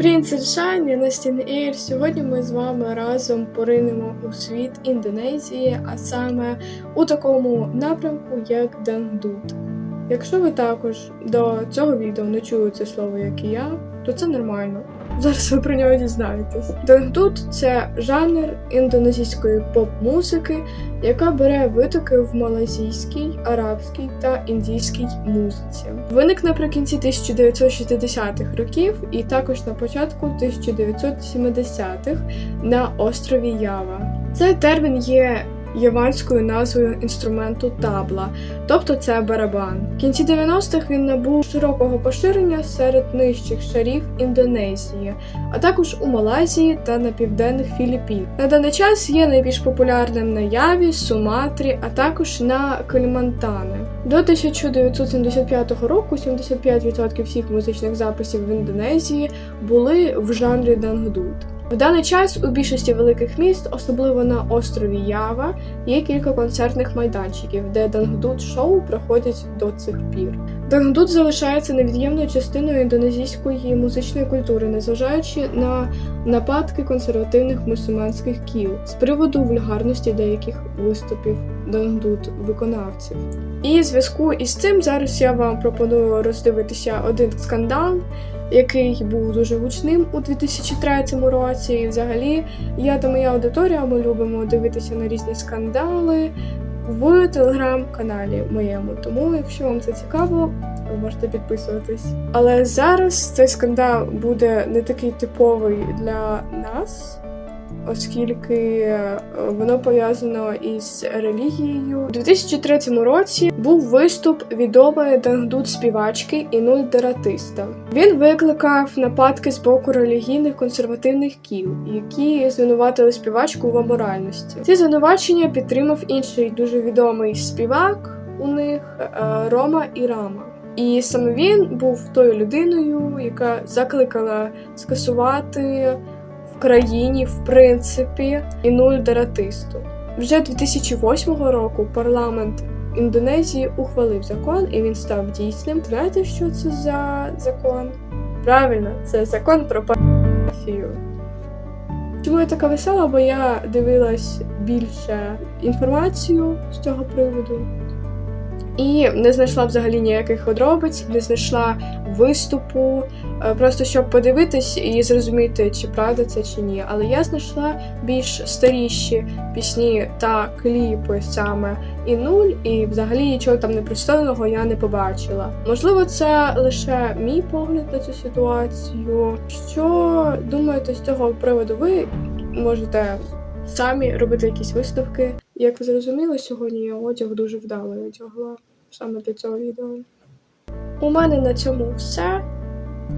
Принцес Шайн, я Настін Ейр. Сьогодні ми з вами разом поринемо у світ Індонезії, а саме у такому напрямку, як Дангдут. Якщо ви також до цього відео не чули це слово, як і я, то це нормально. Зараз ви про нього дізнаєтесь. Дангдут це жанр індонезійської поп-музики, яка бере витоки в малазійській, арабській та індійській музиці. Виник наприкінці 1960-х років і також на початку 1970-х на острові Ява. Цей термін є яванською назвою інструменту табла, тобто це барабан. В кінці 90-х він набув широкого поширення серед нижчих шарів Індонезії, а також у Малайзії та на південних Філіппінах. На даний час є найбільш популярним на Яві, Суматрі, а також на Калімантане. До 1975 року 75% всіх музичних записів в Індонезії були в жанрі дангдут. В даний час у більшості великих міст, особливо на острові Ява, є кілька концертних майданчиків, де дангдут шоу проходять до цих пір. Дангдут залишається невід'ємною частиною індонезійської музичної культури, незважаючи на нападки консервативних мусульманських кіл з приводу вульгарності деяких виступів дангдут виконавців. І в зв'язку із цим зараз я вам пропоную роздивитися один скандал, який був дуже гучним у 2003 році. І взагалі я та моя аудиторія ми любимо дивитися на різні скандали в телеграм-каналі моєму. Тому, якщо вам це цікаво, ви можете підписуватись. Але зараз цей скандал буде не такий типовий для нас. Оскільки е, воно пов'язано із релігією. У 2003 році був виступ відомої дангдут співачки Інуль Дератиста. Він викликав нападки з боку релігійних консервативних кіл, які звинуватили співачку в аморальності. Ці звинувачення підтримав інший дуже відомий співак у них е, Рома Ірама. І саме він був тою людиною, яка закликала скасувати країні, в принципі, інуль дератисту. Вже 2008 року парламент Індонезії ухвалив закон, і він став дійсним. Знаєте, що це за закон? Правильно, це закон про парафію. Чому я така весела? Бо я дивилась більше інформацію з цього приводу. І не знайшла взагалі ніяких подробиць, не знайшла виступу, е, просто щоб подивитись і зрозуміти, чи правда це чи ні. Але я знайшла більш старіші пісні та кліпи саме і нуль, і взагалі нічого там непристойного я не побачила. Можливо, це лише мій погляд на цю ситуацію. Що думаєте з цього приводу? Ви можете самі робити якісь висновки. Як ви зрозуміли, сьогодні я одяг дуже вдало одягла саме для цього відео. У мене на цьому все.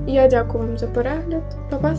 Я дякую вам за перегляд. Па-па!